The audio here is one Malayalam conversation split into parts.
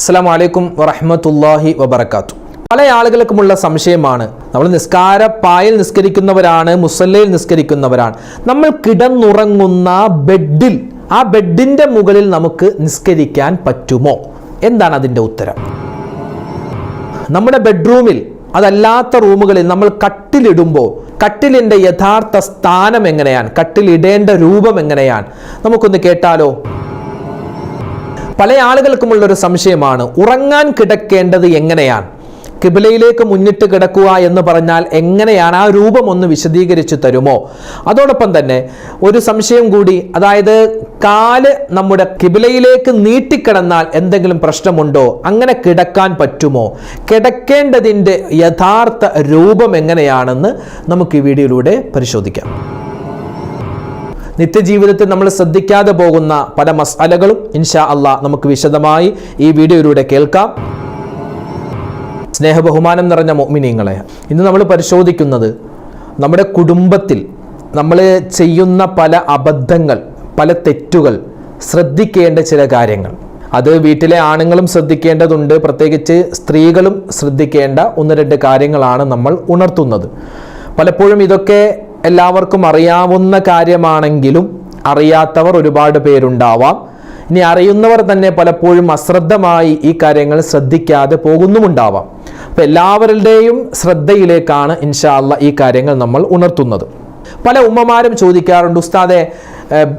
അസ്സാം വലൈക്കും വറഹമത്തല്ലാഹി വബർക്കാത്തു പല ആളുകൾക്കുമുള്ള സംശയമാണ് നമ്മൾ നിസ്കാര പായൽ നിസ്കരിക്കുന്നവരാണ് മുസല്ലയിൽ നിസ്കരിക്കുന്നവരാണ്. നമ്മൾ കിടന്നുറങ്ങുന്ന ബെഡിൽ ആ ബെഡിന്റെ മുകളിൽ നമുക്ക് നിസ്കരിക്കാൻ പറ്റുമോ? എന്താണ് അതിന്റെ ഉത്തരം? നമ്മുടെ ബെഡ്റൂമിൽ അതല്ലാത്ത റൂമുകളിൽ നമ്മൾ കട്ടിലിടുമ്പോൾ കട്ടിലിന്റെ യഥാർത്ഥ സ്ഥാനം എങ്ങനെയാണ്? കട്ടിലിടേണ്ട രൂപം എങ്ങനെയാണ്? നമുക്കൊന്ന് കേട്ടാലോ? പല ആളുകൾക്കുമുള്ള ഒരു സംശയമാണ് ഉറങ്ങാൻ കിടക്കേണ്ടത് എങ്ങനെയാണ്? കിബിലയിലേക്ക് മുന്നിട്ട് കിടക്കുക എന്ന് പറഞ്ഞാൽ എങ്ങനെയാണ് ആ രൂപം ഒന്ന് വിശദീകരിച്ചു തരുമോ? അതോടൊപ്പം തന്നെ ഒരു സംശയം കൂടി അതായത് കാൽ നമ്മുടെ കിബിലയിലേക്ക് നീട്ടിക്കിടന്നാൽ എന്തെങ്കിലും പ്രശ്നമുണ്ടോ? അങ്ങനെ കിടക്കാൻ പറ്റുമോ? കിടക്കേണ്ടതിന്റെ യഥാർത്ഥ രൂപം എങ്ങനെയാണെന്ന് നമുക്ക് ഈ വീഡിയോയിലൂടെ പരിശോധിക്കാം. നിത്യജീവിതത്തിൽ നമ്മൾ ശ്രദ്ധിക്കാതെ പോകുന്ന പല മസാലകളും ഇൻഷാ അള്ളാ നമുക്ക് വിശദമായി ഈ വീഡിയോയിലൂടെ കേൾക്കാം. സ്നേഹബഹുമാനം നിറഞ്ഞ മോമിനിയങ്ങളെ ഇന്ന് നമ്മൾ പരിശോധിക്കുന്നത് നമ്മുടെ കുടുംബത്തിൽ നമ്മൾ ചെയ്യുന്ന പല അബദ്ധങ്ങൾ പല തെറ്റുകൾ ശ്രദ്ധിക്കേണ്ട ചില കാര്യങ്ങൾ. അത് വീട്ടിലെ ആണുങ്ങളും ശ്രദ്ധിക്കേണ്ടതുണ്ട് പ്രത്യേകിച്ച് സ്ത്രീകളും ശ്രദ്ധിക്കേണ്ട ഒന്ന് രണ്ട് കാര്യങ്ങളാണ് നമ്മൾ ഉണർത്തുന്നത്. പലപ്പോഴും ഇതൊക്കെ എല്ലാവർക്കും അറിയാവുന്ന കാര്യമാണെങ്കിലും അറിയാത്തവർ ഒരുപാട് പേരുണ്ടാവാം. ഇനി അറിയുന്നവർ തന്നെ പലപ്പോഴും അശ്രദ്ധമായി ഈ കാര്യങ്ങൾ ശ്രദ്ധിക്കാതെ പോകുന്നുമുണ്ടാവാം. അപ്പം എല്ലാവരുടെയും ശ്രദ്ധയിലേക്കാണ് ഇൻഷാല്ല ഈ കാര്യങ്ങൾ നമ്മൾ ഉണർത്തുന്നത്. പല ഉമ്മമാരും ചോദിക്കാറുണ്ട് ഉസ്താദെ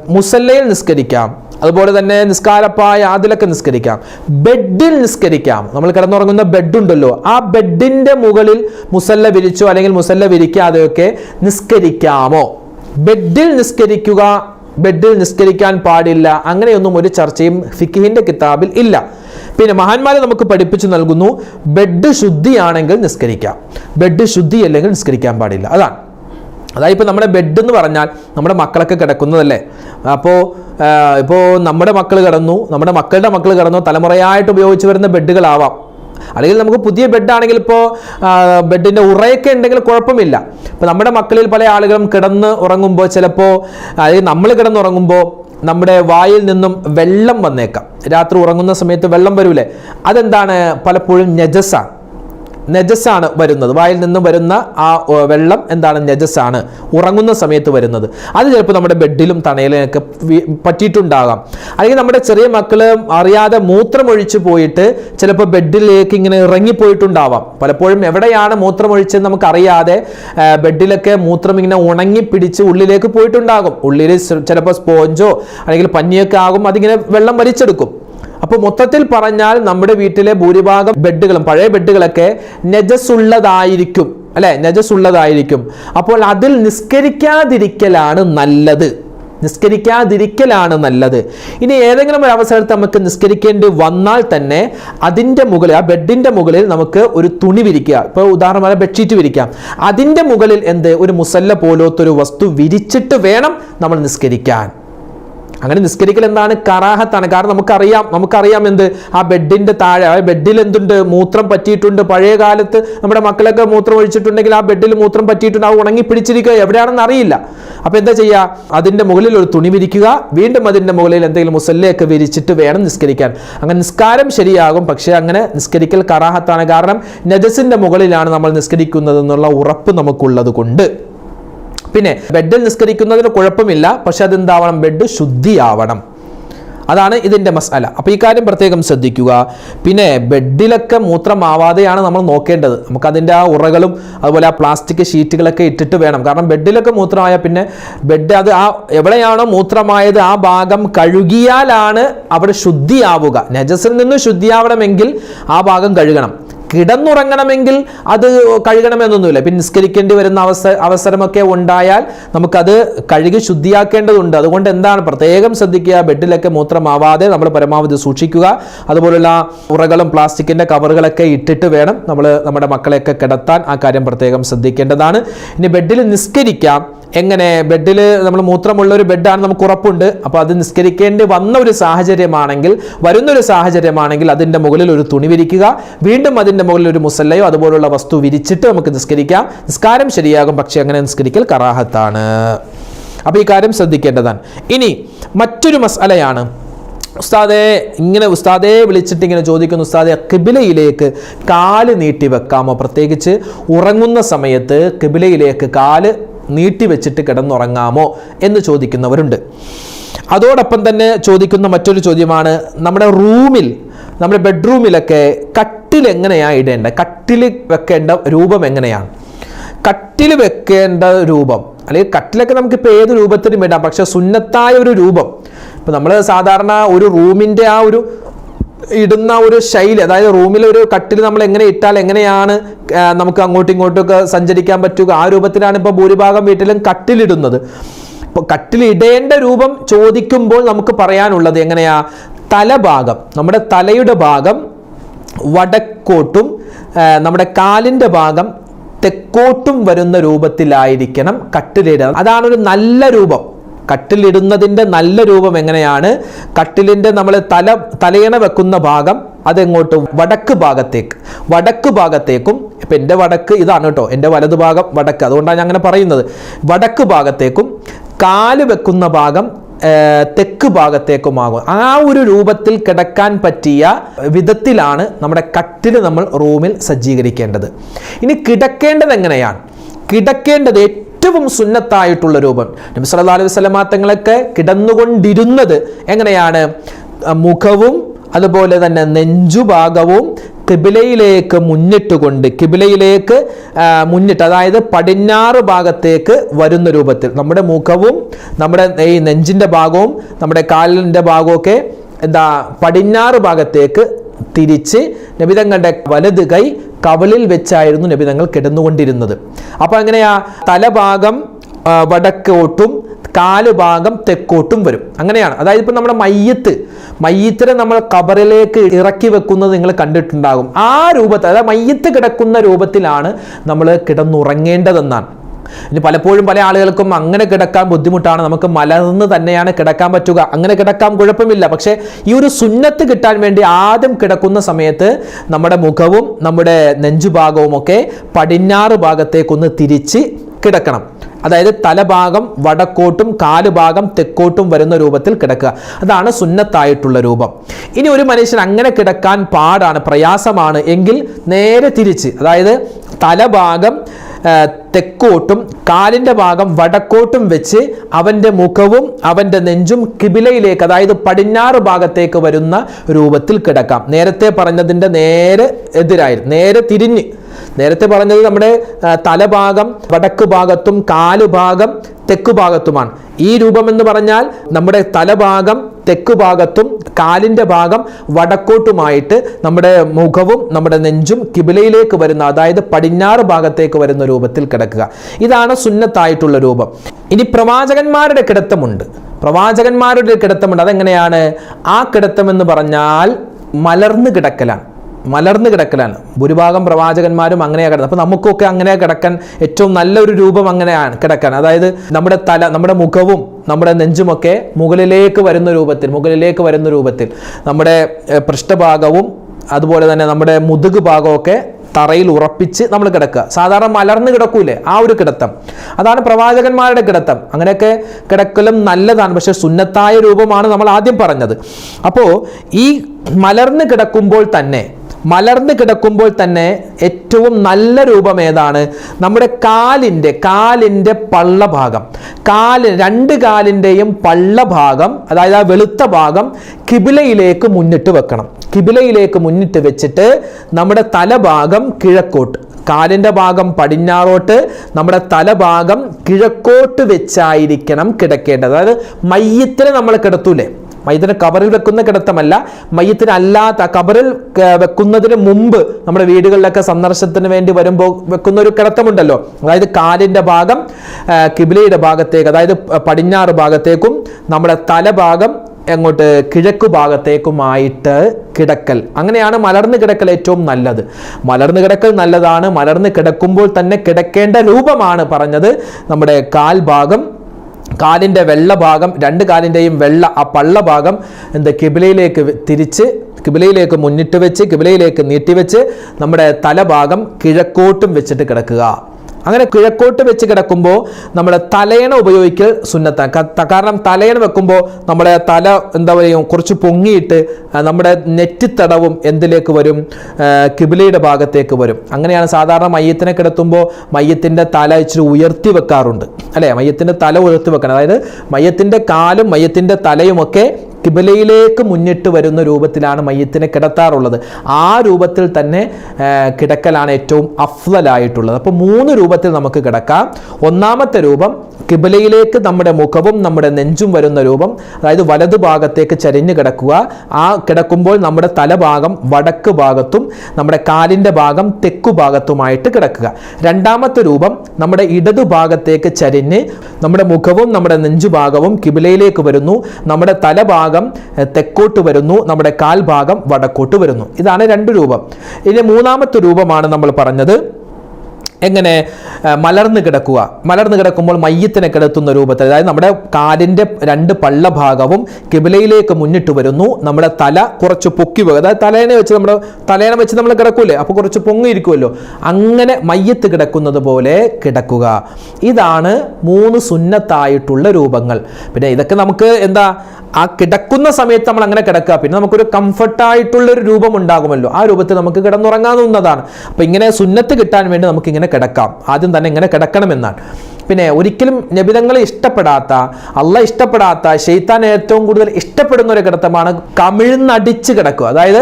മുസല്ലയിൽ നിസ്കരിക്കാം. അതുപോലെ തന്നെ നിസ്കാരപ്പായ അതിലൊക്കെ നിസ്കരിക്കാം. ബെഡിൽ നിസ്കരിക്കാം. നമ്മൾ കിടന്നുറങ്ങുന്ന ബെഡുണ്ടല്ലോ. ആ ബെഡിന്റെ മുകളിൽ മുസല്ല വിരിച്ചോ അല്ലെങ്കിൽ മുസല്ല വിരിക്കാതെയൊക്കെ നിസ്കരിക്കാമോ? ബെഡിൽ നിസ്കരിക്കുക ബെഡിൽ നിസ്കരിക്കാൻ പാടില്ല. അങ്ങനെയൊന്നും ഒരു ചർച്ചയും ഫിക്കിഹിന്റെ കിതാബിൽ ഇല്ല. പിന്നെ മഹാന്മാരെ നമുക്ക് പഠിപ്പിച്ചു നൽകുന്നു ബെഡ് ശുദ്ധിയാണെങ്കിൽ നിസ്കരിക്കാം. ബെഡ് ശുദ്ധി അല്ലെങ്കിൽ നിസ്കരിക്കാൻ പാടില്ല. അതാണ്. അതായത് ഇപ്പോൾ നമ്മുടെ ബെഡ് എന്ന് പറഞ്ഞാൽ നമ്മുടെ മക്കളൊക്കെ കിടക്കുന്നതല്ലേ? അപ്പോൾ ഇപ്പോൾ നമ്മുടെ മക്കൾ കിടന്നു നമ്മുടെ മക്കളുടെ മക്കൾ കിടന്നു തലമുറയായിട്ട് ഉപയോഗിച്ച് വരുന്ന ബെഡുകളാവാം അല്ലെങ്കിൽ നമുക്ക് പുതിയ ബെഡാണെങ്കിൽ ഇപ്പോൾ ബെഡിന്റെ ഉറയൊക്കെ ഉണ്ടെങ്കിൽ കുഴപ്പമില്ല. ഇപ്പോൾ നമ്മുടെ മക്കളിൽ പല ആളുകളും കിടന്ന് ഉറങ്ങുമ്പോൾ ചിലപ്പോൾ അല്ലെങ്കിൽ നമ്മൾ കിടന്നുറങ്ങുമ്പോൾ നമ്മുടെ വായിൽ നിന്നും വെള്ളം വന്നേക്കാം. രാത്രി ഉറങ്ങുന്ന സമയത്ത് വെള്ളം വരൂലേ? അതെന്താണ്? പലപ്പോഴും നജസാണ്. നജസ്സാണ് വരുന്നത്. വായിൽ നിന്നും വരുന്ന ആ വെള്ളം എന്താണ്? നജസ്സാണ്. ഉറങ്ങുന്ന സമയത്ത് വരുന്നത്. അത് ചിലപ്പോൾ നമ്മുടെ ബെഡിലും തണയിലൊക്കെ പറ്റിയിട്ടുണ്ടാകാം. അല്ലെങ്കിൽ നമ്മുടെ ചെറിയ മക്കൾ അറിയാതെ മൂത്രമൊഴിച്ച് പോയിട്ട് ചിലപ്പോൾ ബെഡിലേക്ക് ഇങ്ങനെ ഇറങ്ങിപ്പോയിട്ടുണ്ടാവാം. പലപ്പോഴും എവിടെയാണ് മൂത്രമൊഴിച്ചെന്ന് നമുക്കറിയാതെ ബെഡിലൊക്കെ മൂത്രം ഇങ്ങനെ ഉണങ്ങി പിടിച്ച് ഉള്ളിലേക്ക് പോയിട്ടുണ്ടാകും. ഉള്ളിൽ ചിലപ്പോൾ സ്പോഞ്ചോ അല്ലെങ്കിൽ പഞ്ഞിയൊക്കെ ആകും അതിങ്ങനെ വെള്ളം വലിച്ചെടുക്കും. അപ്പോൾ മൊത്തത്തിൽ പറഞ്ഞാൽ നമ്മുടെ വീട്ടിലെ ഭൂരിഭാഗം ബെഡുകളും പഴയ ബെഡുകളൊക്കെ നജസുള്ളതായിരിക്കും അല്ലെ? നജസുള്ളതായിരിക്കും അപ്പോൾ അതിൽ നിസ്കരിക്കാതിരിക്കലാണ് നല്ലത്. നിസ്കരിക്കാതിരിക്കലാണ് നല്ലത്. ഇനി ഏതെങ്കിലും ഒരു അവസരത്തിൽ നമുക്ക് നിസ്കരിക്കേണ്ടി വന്നാൽ തന്നെ അതിന്റെ മുകളിൽ ആ ബെഡിന്റെ മുകളിൽ നമുക്ക് ഒരു തുണി വിരിക്കുക. ഇപ്പോൾ ഉദാഹരണമായി ബെഡ്ഷീറ്റ് വിരിക്കാം. അതിന്റെ മുകളിൽ എന്ത്? ഒരു മുസല്ല പോലത്തൊരു വസ്തു വിരിച്ചിട്ട് വേണം നമ്മൾ നിസ്കരിക്കാൻ. അങ്ങനെ നിസ്കരിക്കൽ എന്താണ്? കറാഹത്താണ്. കാരണം നമുക്കറിയാം നമുക്കറിയാം എന്ത്? ആ ബെഡിന്റെ താഴെ ആ ബെഡിൽ എന്തുണ്ട്? മൂത്രം പറ്റിയിട്ടുണ്ട്. പഴയ കാലത്ത് നമ്മുടെ മക്കളൊക്കെ മൂത്രം ഒഴിച്ചിട്ടുണ്ടെങ്കിൽ ആ ബെഡിൽ മൂത്രം പറ്റിയിട്ടുണ്ട്. ആ ഉണങ്ങി പിടിച്ചിരിക്കുക എവിടെയാണെന്ന് അറിയില്ല. അപ്പോൾ എന്താ ചെയ്യുക അതിന്റെ മുകളിൽ ഒരു തുണി വിരിക്കുക. വീണ്ടും അതിന്റെ മുകളിൽ എന്തെങ്കിലും മുസല്ലയൊക്കെ വിരിച്ചിട്ട് വേണം നിസ്കരിക്കാൻ. അങ്ങനെ നിസ്കാരം ശരിയാകും. പക്ഷേ അങ്ങനെ നിസ്കരിക്കൽ കറാഹത്താണ്. കാരണം നജസിന്റെ മുകളിലാണ് നമ്മൾ നിസ്കരിക്കുന്നത് എന്നുള്ള ഉറപ്പ് നമുക്കുള്ളത് കൊണ്ട് പിന്നെ ബെഡിൽ നിസ്കരിക്കുന്നതിന് കുഴപ്പമില്ല പക്ഷെ അതെന്താവണം? ബെഡ് ശുദ്ധിയാവണം. അതാണ് ഇതിന്റെ മസാല. അപ്പോൾ ഈ കാര്യം പ്രത്യേകം ശ്രദ്ധിക്കുക. പിന്നെ ബെഡിലൊക്കെ മൂത്രമാവാതെയാണ് നമ്മൾ നോക്കേണ്ടത്. നമുക്കതിന്റെ ആ ഉറകളും അതുപോലെ ആ പ്ലാസ്റ്റിക് ഷീറ്റുകളൊക്കെ ഇട്ടിട്ട് വേണം. കാരണം ബെഡിലൊക്കെ മൂത്രമായ പിന്നെ ബെഡ് അത് ആ എവിടെയാണോ മൂത്രമായത് ആ ഭാഗം കഴുകിയാലാണ് അവിടെ ശുദ്ധിയാവുക. നജസിൽ നിന്ന് ശുദ്ധിയാവണമെങ്കിൽ ആ ഭാഗം കഴുകണം. കിടന്നുറങ്ങണമെങ്കിൽ അത് കഴുകണമെന്നൊന്നുമില്ല. പിന്നെ നിസ്കരിക്കേണ്ടി വരുന്ന അവസ അവസരമൊക്കെ ഉണ്ടായാൽ നമുക്കത് കഴുകി ശുദ്ധിയാക്കേണ്ടതുണ്ട്. അതുകൊണ്ട് എന്താണ് പ്രത്യേകം ശ്രദ്ധിക്കുക ബെഡിലൊക്കെ മൂത്രമാവാതെ നമ്മൾ പരമാവധി സൂക്ഷിക്കുക. അതുപോലുള്ള ഉറകളും പ്ലാസ്റ്റിക്കിന്റെ കവറുകളൊക്കെ ഇട്ടിട്ട് വേണം നമ്മൾ നമ്മുടെ മക്കളെയൊക്കെ കിടത്താൻ ആ കാര്യം പ്രത്യേകം ശ്രദ്ധിക്കേണ്ടതാണ്. ഇനി ബെഡിൽ നിസ്കരിക്കാം. എങ്ങനെ ബെഡിൽ നമ്മൾ മൂത്രമുള്ള ഒരു ബെഡാണ് നമുക്ക് ഉറപ്പുണ്ട്. അപ്പോൾ അത് നിസ്കരിക്കേണ്ടി വന്ന ഒരു സാഹചര്യമാണെങ്കിൽ വരുന്ന ഒരു സാഹചര്യമാണെങ്കിൽ അതിന്റെ മുകളിൽ ഒരു തുണി വിരിക്കുക. വീണ്ടും അതിന്റെ മുകളിൽ ഒരു മുസല്ലയോ അതുപോലുള്ള വസ്തു വിരിച്ചിട്ട് നമുക്ക് നിസ്കരിക്കാം. നിസ്കാരം ശരിയാകും പക്ഷേ അങ്ങനെ നിസ്കരിക്കൽ കറാഹത്താണ്. അപ്പോൾ ഈ കാര്യം ശ്രദ്ധിക്കേണ്ടതാണ്. ഇനി മറ്റൊരു മസാലയാണ് ഉസ്താദെ ഇങ്ങനെ ഉസ്താദെ വിളിച്ചിട്ട് ഇങ്ങനെ ചോദിക്കുന്നു ഉസ്താദെ കിബിലയിലേക്ക് കാൽ നീട്ടി വെക്കാമോ? പ്രത്യേകിച്ച് ഉറങ്ങുന്ന സമയത്ത് കിബിലയിലേക്ക് കാൽ നീട്ടി വെച്ചിട്ട് കിടന്നുറങ്ങാമോ എന്ന് ചോദിക്കുന്നവരുണ്ട്. അതോടൊപ്പം തന്നെ ചോദിക്കുന്ന മറ്റൊരു ചോദ്യമാണ് നമ്മുടെ റൂമിൽ നമ്മുടെ ബെഡ്റൂമിലൊക്കെ കട്ടിൽ എങ്ങനെയാണ് ഇടേണ്ടത്? കട്ടിൽ വെക്കേണ്ട രൂപം എങ്ങനെയാണ്? കട്ടിൽ വെക്കേണ്ട രൂപം അല്ലെങ്കിൽ കട്ടിലൊക്കെ നമുക്ക് ഇപ്പോൾ ഏത് രൂപത്തിലും ഇടാം പക്ഷെ സുന്നത്തായ ഒരു രൂപം. ഇപ്പം നമ്മൾ സാധാരണ ഒരു റൂമിന്റെ ആ ഒരു ഇടുന്ന ഒരു ശൈലി അതായത് റൂമിലെ ഒരു കട്ടിൽ നമ്മൾ എങ്ങനെ ഇട്ടാൽ എങ്ങനെയാണ് നമുക്ക് അങ്ങോട്ടും ഇങ്ങോട്ടും ഒക്കെ സഞ്ചരിക്കാൻ പറ്റുക ആ രൂപത്തിലാണ് ഇപ്പോൾ ഭൂരിഭാഗം വീട്ടിലും കട്ടിലിടുന്നത്. ഇപ്പോൾ കട്ടിലിടേണ്ട രൂപം ചോദിക്കുമ്പോൾ നമുക്ക് പറയാനുള്ളത് എങ്ങനെയാ തലഭാഗം നമ്മുടെ തലയുടെ ഭാഗം വടക്കോട്ടും നമ്മുടെ കാലിന്റെ ഭാഗം തെക്കോട്ടും വരുന്ന രൂപത്തിലായിരിക്കണം കട്ടിലിടുക. അതാണ് ഒരു നല്ല രൂപം. കട്ടിലിടുന്നതിന്റെ നല്ല രൂപം എങ്ങനെയാണ്? കട്ടിലിന്റെ നമ്മൾ തല തലയണ വെക്കുന്ന ഭാഗം അതെങ്ങോട്ട്? വടക്ക് ഭാഗത്തേക്ക്. വടക്ക് ഭാഗത്തേക്കും ഇപ്പം എന്റെ വടക്ക് ഇതാണ് കേട്ടോ എന്റെ വലതു ഭാഗം വടക്ക്. അതുകൊണ്ടാണ് ഞാൻ അങ്ങനെ പറയുന്നത്. വടക്ക് ഭാഗത്തേക്കും കാൽ വെക്കുന്ന ഭാഗം തെക്ക് ഭാഗത്തേക്കുമാകും. ആ ഒരു രൂപത്തിൽ കിടക്കാൻ പറ്റിയ വിധത്തിലാണ് നമ്മുടെ കട്ടിൽ നമ്മൾ റൂമിൽ സജ്ജീകരിക്കേണ്ടത്. ഇനി കിടക്കേണ്ടത് എങ്ങനെയാണ്? കിടക്കേണ്ടത് ഏറ്റവും സുന്നത്തായിട്ടുള്ള രൂപം. നബി സല്ലല്ലാഹു അലൈഹി വസല്ലമ തങ്ങളൊക്കെ കിടന്നുകൊണ്ടിരുന്നത് എങ്ങനെയാണ്? മുഖവും അതുപോലെ തന്നെ നെഞ്ചുഭാഗവും കിബിലയിലേക്ക് മുന്നിട്ടുകൊണ്ട് കിബിലയിലേക്ക് മുന്നിട്ട് അതായത് പടിഞ്ഞാറ് ഭാഗത്തേക്ക് വരുന്ന രൂപത്തിൽ. നമ്മുടെ മുഖവും നമ്മുടെ ഈ നെഞ്ചിന്റെ ഭാഗവും നമ്മുടെ കാലിന്റെ ഭാഗമൊക്കെ എന്താ പടിഞ്ഞാറ് ഭാഗത്തേക്ക് തിരിച്ച് നബിതങ്ങളുടെ വലത് കൈ കവളിൽ വെച്ചായിരുന്നു നബി തങ്ങൾ കിടന്നുകൊണ്ടിരുന്നത്. അപ്പോൾ എങ്ങനെയാ? തലഭാഗം വടക്കോട്ടും കാലുഭാഗം തെക്കോട്ടും വരും. അങ്ങനെയാണ്. അതായത് ഇപ്പം നമ്മുടെ മയ്യത്ത് മയ്യത്തിനെ നമ്മൾ കബറിലേക്ക് ഇറക്കി വെക്കുന്നത് നിങ്ങൾ കണ്ടിട്ടുണ്ടാകും. ആ രൂപത്തിൽ അതായത് മയ്യത്ത് കിടക്കുന്ന രൂപത്തിലാണ് നമ്മൾ കിടന്നുറങ്ങേണ്ടതെന്നാണ്. ഇനി പലപ്പോഴും പല ആളുകൾക്കും അങ്ങനെ കിടക്കാൻ ബുദ്ധിമുട്ടാണ്. നമുക്ക് മലർന്ന് തന്നെയാണ് കിടക്കാൻ പറ്റുക. അങ്ങനെ കിടക്കാൻ കുഴപ്പമില്ല. പക്ഷേ ഈ ഒരു സുന്നത്ത് കിട്ടാൻ വേണ്ടി ആദ്യം കിടക്കുന്ന സമയത്ത് നമ്മുടെ മുഖവും നമ്മുടെ നെഞ്ചുഭാഗവും ഒക്കെ പടിഞ്ഞാറ് ഭാഗത്തേക്കൊന്ന് തിരിച്ച് കിടക്കണം. അതായത് തലഭാഗം വടക്കോട്ടും കാലുഭാഗം തെക്കോട്ടും വരുന്ന രൂപത്തിൽ കിടക്കുക. അതാണ് സുന്നത്തായിട്ടുള്ള രൂപം. ഇനി ഒരു മനുഷ്യൻ അങ്ങനെ കിടക്കാൻ പാടാണ് പ്രയാസമാണ് എങ്കിൽ നേരെ തിരിച്ച് അതായത് തലഭാഗം തെക്കോട്ടും കാലിന്റെ ഭാഗം വടക്കോട്ടും വെച്ച് അവന്റെ മുഖവും അവന്റെ നെഞ്ചും കിബിലയിലേക്ക് അതായത് പടിഞ്ഞാറ് ഭാഗത്തേക്ക് വരുന്ന രൂപത്തിൽ കിടക്കാം. നേരത്തെ പറഞ്ഞതിന്റെ നേരെ എതിരായിരുന്നു. നേരെ തിരിഞ്ഞ് നേരത്തെ പറഞ്ഞത് നമ്മുടെ തലഭാഗം വടക്ക് ഭാഗത്തും കാലുഭാഗം തെക്ക് ഭാഗത്തുമാണ്. ഈ രൂപം എന്ന് പറഞ്ഞാൽ നമ്മുടെ തലഭാഗം തെക്ക് ഭാഗത്തും കാലിന്റെ ഭാഗം വടക്കോട്ടുമായിട്ട് നമ്മുടെ മുഖവും നമ്മുടെ നെഞ്ചും കിബിലയിലേക്ക് വരുന്ന അതായത് പടിഞ്ഞാറ് ഭാഗത്തേക്ക് വരുന്ന രൂപത്തിൽ കിടക്കുക. ഇതാണ് സുന്നത്തായിട്ടുള്ള രൂപം. ഇനി പ്രവാചകന്മാരുടെ കിടത്തമുണ്ട്. പ്രവാചകന്മാരുടെ കിടത്തമുണ്ട്. അതെങ്ങനെയാണ്? ആ കിടത്തം എന്ന് പറഞ്ഞാൽ മലർന്നു കിടക്കലാണ്. മലർന്ന് കിടക്കലാണ്. ഭൂരിഭാഗം പ്രവാചകന്മാരും അങ്ങനെയാണ് കിടക്കുന്നത്. അപ്പോൾ നമുക്കൊക്കെ അങ്ങനെ കിടക്കാൻ ഏറ്റവും നല്ലൊരു രൂപം അങ്ങനെയാണ് കിടക്കാൻ. അതായത് നമ്മുടെ തല നമ്മുടെ മുഖവും നമ്മുടെ നെഞ്ചുമൊക്കെ മുകളിലേക്ക് വരുന്ന രൂപത്തിൽ മുകളിലേക്ക് വരുന്ന രൂപത്തിൽ. നമ്മുടെ പൃഷ്ഠഭാഗവും അതുപോലെ തന്നെ നമ്മുടെ മുതുക് ഭാഗമൊക്കെ തറയിൽ ഉറപ്പിച്ച് നമ്മൾ കിടക്കുക. സാധാരണ മലർന്ന് കിടക്കൂലേ? ആ ഒരു കിടത്തം. അതാണ് പ്രവാചകന്മാരുടെ കിടത്തം. അങ്ങനെയൊക്കെ കിടക്കലും നല്ലതാണ്. പക്ഷെ സുന്നത്തായ രൂപമാണ് നമ്മൾ ആദ്യം പറഞ്ഞത്. അപ്പോൾ ഈ മലർന്ന് കിടക്കുമ്പോൾ തന്നെ മലർന്ന് കിടക്കുമ്പോൾ തന്നെ ഏറ്റവും നല്ല രൂപം ഏതാണ്? നമ്മുടെ കാലിന്റെ കാലിന്റെ പള്ളഭാഗം. കാൽ രണ്ട് കാലിന്റെയും പള്ളഭാഗം അതായത് ആ വെളുത്ത ഭാഗം കിബിലയിലേക്ക് മുന്നിട്ട് വെക്കണം. കിബിലയിലേക്ക് മുന്നിട്ട് വെച്ചിട്ട് നമ്മുടെ തലഭാഗം കിഴക്കോട്ട്. കാലിന്റെ ഭാഗം പടിഞ്ഞാറോട്ട് നമ്മുടെ തലഭാഗം കിഴക്കോട്ട് വെച്ചായിരിക്കണം കിടക്കേണ്ടത്. അതായത് മയ്യത്തിന് നമ്മൾ കിടത്തൂലേ? മയ്യത്തിന് കബറിൽ വെക്കുന്ന കിടത്തമല്ല. മയ്യത്തിന് അല്ലാത്ത കബറിൽ വെക്കുന്നതിന് മുമ്പ് നമ്മുടെ വീടുകളിലൊക്കെ സന്ദർശനത്തിന് വേണ്ടി വരുമ്പോൾ വെക്കുന്ന ഒരു കിടത്തമുണ്ടല്ലോ. അതായത് കാലിന്റെ ഭാഗം കിബിലയുടെ ഭാഗത്തേക്ക് അതായത് പടിഞ്ഞാറ് ഭാഗത്തേക്കും നമ്മുടെ തലഭാഗം എങ്ങോട്ട് കിഴക്ക് ഭാഗത്തേക്കുമായിട്ട് കിടക്കൽ. അങ്ങനെയാണ് മലർന്ന് കിടക്കൽ ഏറ്റവും നല്ലത്. മലർന്ന് കിടക്കൽ നല്ലതാണ്. മലർന്ന് കിടക്കുമ്പോൾ തന്നെ കിടക്കേണ്ട രൂപമാണ് പറഞ്ഞത് നമ്മുടെ കാൽ ഭാഗം കാലിന്റെ വെള്ള ഭാഗം രണ്ട് കാലിന്റെയും വെള്ള ആ പള്ള ഭാഗം എന്താ കിബിലയിലേക്ക് തിരിച്ച് കിബിലയിലേക്ക് മുന്നിട്ട് വെച്ച് കിബിലയിലേക്ക് നീട്ടിവെച്ച് നമ്മുടെ തലഭാഗം കിഴക്കോട്ടും വെച്ചിട്ട് കിടക്കുക. അങ്ങനെ കിഴക്കോട്ട് വെച്ച് കിടക്കുമ്പോൾ നമ്മൾ തലയണ ഉപയോഗിക്കൽ സുന്നത്താണ്. കാരണം തലയണ വെക്കുമ്പോൾ നമ്മുടെ തല എന്താ പറയുക കുറച്ച് പൊങ്ങിയിട്ട് നമ്മുടെ നെറ്റിത്തടവും എന്തിലേക്ക് വരും? കിബിലയുടെ ഭാഗത്തേക്ക് വരും. അങ്ങനെയാണ് സാധാരണ മയ്യത്തിനെ കിടത്തുമ്പോൾ മയ്യത്തിന്റെ തല ഇച്ചിരി ഉയർത്തി വെക്കാറുണ്ട്. അല്ലേ? മയ്യത്തിന്റെ തല ഉയർത്തി വെക്കണം. അതായത് മയ്യത്തിന്റെ കാലും മയ്യത്തിന്റെ തലയുമൊക്കെ കിബിലയിലേക്ക് മുന്നിട്ട് വരുന്ന രൂപത്തിലാണ് മയ്യത്തിനെ കിടത്താറുള്ളത്. ആ രൂപത്തിൽ തന്നെ കിടക്കലാണ് ഏറ്റവും അഫ്ലലായിട്ടുള്ളത്. അപ്പോൾ മൂന്ന് രൂപത്തിൽ നമുക്ക് കിടക്കാം. ഒന്നാമത്തെ രൂപം കിബിലയിലേക്ക് നമ്മുടെ മുഖവും നമ്മുടെ നെഞ്ചും വരുന്ന രൂപം അതായത് വലതുഭാഗത്തേക്ക് ചരിഞ്ഞു കിടക്കുക. ആ കിടക്കുമ്പോൾ നമ്മുടെ തലഭാഗം വടക്ക് ഭാഗത്തും നമ്മുടെ കാലിന്റെ ഭാഗം തെക്കു ഭാഗത്തുമായിട്ട് കിടക്കുക. രണ്ടാമത്തെ രൂപം നമ്മുടെ ഇടതു ഭാഗത്തേക്ക് ചരിഞ്ഞ് നമ്മുടെ മുഖവും നമ്മുടെ നെഞ്ചുഭാഗവും കിബിലയിലേക്ക് വരുന്നു. നമ്മുടെ തലഭാഗം എഹ്, തെക്കോട്ട് വരുന്നു നമ്മുടെ കാൽഭാഗം വടക്കോട്ട് വരുന്നു. ഇതാണ് രണ്ട് രൂപം. ഇനി മൂന്നാമത്തെ രൂപമാണ് നമ്മൾ പറഞ്ഞത്. എങ്ങനെ മലർന്നു കിടക്കുക. മലർന്ന് കിടക്കുമ്പോൾ മയ്യത്തിനെ കിടത്തുന്ന രൂപത്തിൽ അതായത് നമ്മുടെ കാലിന്റെ രണ്ട് പള്ള ഭാഗവും കിബിലയിലേക്ക് മുന്നിട്ട് വരുന്നു. നമ്മുടെ തല കുറച്ച് പൊക്കി പോകുക അതായത് തലേനെ വെച്ച് നമ്മൾ തലേനെ വെച്ച് നമ്മൾ കിടക്കൂലേ അപ്പോൾ കുറച്ച് പൊങ്ങിയിരിക്കുമല്ലോ അങ്ങനെ മയ്യത്ത് കിടക്കുന്നത് പോലെ കിടക്കുക. ഇതാണ് മൂന്ന് സുന്നത്തായിട്ടുള്ള രൂപങ്ങൾ. പിന്നെ ഇതൊക്കെ നമുക്ക് എന്താ ആ കിടക്കുന്ന സമയത്ത് നമ്മൾ അങ്ങനെ കിടക്കുക. പിന്നെ നമുക്കൊരു കംഫർട്ടായിട്ടുള്ളൊരു രൂപം ഉണ്ടാകുമല്ലോ. ആ രൂപത്തിൽ നമുക്ക് കിടന്നുറങ്ങാവുന്നതാണ്. അപ്പോൾ ഇങ്ങനെ സുന്നത്ത് കിട്ടാൻ വേണ്ടി നമുക്ക് ഇങ്ങനെ കിടക്കാം. ആദ്യം തന്നെ ഇങ്ങനെ കിടക്കണമെന്നാണ്. പിന്നെ ഒരിക്കലും നബിതങ്ങളെ ഇഷ്ടപ്പെടാത്ത അല്ല ഇഷ്ടപ്പെടാത്ത ഷെയ്ത്താൻ ഏറ്റവും കൂടുതൽ ഇഷ്ടപ്പെടുന്ന ഒരു കിടത്തമാണ് കമിഴ്ന്നടിച്ച് കിടക്കുക. അതായത്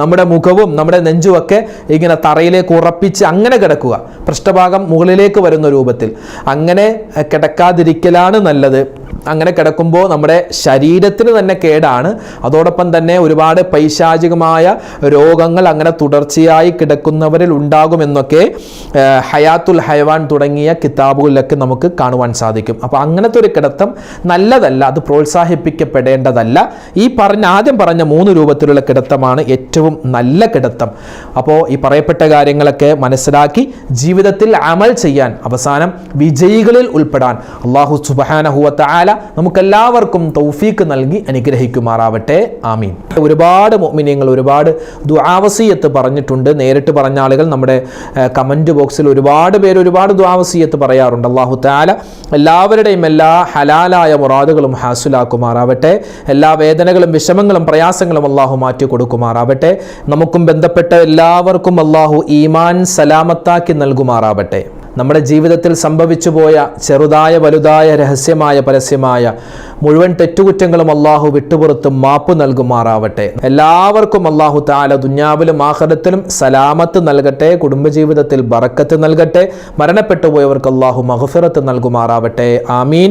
നമ്മുടെ മുഖവും നമ്മുടെ നെഞ്ചുമൊക്കെ ഇങ്ങനെ തറയിലേക്ക് ഉറപ്പിച്ച് അങ്ങനെ കിടക്കുക. പൃഷ്ഠഭാഗം മുകളിലേക്ക് വരുന്ന രൂപത്തിൽ. അങ്ങനെ കിടക്കാതിരിക്കലാണ് നല്ലത്. അങ്ങനെ കിടക്കുമ്പോൾ നമ്മുടെ ശരീരത്തിന് തന്നെ കേടാണ്. അതോടൊപ്പം തന്നെ ഒരുപാട് പൈശാചികമായ രോഗങ്ങൾ അങ്ങനെ തുടർച്ചയായി കിടക്കുന്നവരിൽ ഉണ്ടാകുമെന്നൊക്കെ ഹയാത്തുൽ ഹയവാൻ തുടങ്ങിയ കിതാബുകളിലൊക്കെ നമുക്ക് കാണുവാൻ സാധിക്കും. അപ്പോൾ അങ്ങനത്തെ ഒരു കിടത്തം നല്ലതല്ല അത് പ്രോത്സാഹിപ്പിക്കപ്പെടേണ്ടതല്ല. ഈ പറഞ്ഞ ആദ്യം പറഞ്ഞ മൂന്ന് രൂപത്തിലുള്ള കിടത്തമാണ് ഏറ്റവും നല്ല കിടത്തം. അപ്പോൾ ഈ പറയപ്പെട്ട കാര്യങ്ങളൊക്കെ മനസ്സിലാക്കി ജീവിതത്തിൽ അമൽ ചെയ്യാൻ അവസാനം വിജയികളിൽ ഉൾപ്പെടാൻ അള്ളാഹു സുബാനഹുവത്ത ആല നമുക്കെല്ലാവർക്കും തൗഫീക്ക് നൽകി അനുഗ്രഹിക്കുമാറാവട്ടെ. ആമീൻ. ഒരുപാട് മോമിനിയങ്ങൾ ഒരുപാട് ദുആവസീയത്ത് പറഞ്ഞിട്ടുണ്ട്. നേരിട്ട് പറഞ്ഞ ആളുകൾ നമ്മുടെ കമന്റ് ബോക്സിൽ ഒരുപാട് പേര് ഒരുപാട് ദുആവസീയത്ത് പറയാറുണ്ട്. അള്ളാഹു താല എല്ലാവരുടെയും എല്ലാ ഹലാലായ മുറാദുകളും ഹാസുലാക്കുമാറാവട്ടെ. എല്ലാ വേദനകളും വിഷമങ്ങളും പ്രയാസങ്ങളും അള്ളാഹു മാറ്റി കൊടുക്കുമാറാവട്ടെ. നമുക്കും ബന്ധപ്പെട്ട എല്ലാവർക്കും അള്ളാഹു ഈമാൻ സലാമത്താക്കി നൽകുമാറാവട്ടെ. നമ്മുടെ ജീവിതത്തിൽ സംഭവിച്ചു പോയ ചെറുതായ വലുതായ രഹസ്യമായ പരസ്യമായ മുഴുവൻ തെറ്റുകുറ്റങ്ങളും അള്ളാഹു വിട്ടുപുറത്തും മാപ്പ് നൽകുമാറാവട്ടെ. എല്ലാവർക്കും അള്ളാഹു താല ദുഞ്ഞാവിലും ആഹ്റത്തിലും സലാമത്ത് നൽകട്ടെ കുടുംബജീവിതത്തിൽ ബറക്കത്ത് നൽകട്ടെ മരണപ്പെട്ടു പോയവർക്ക് അള്ളാഹു മഹഫിറത്ത് നൽകുമാറാവട്ടെ. ആമീൻ.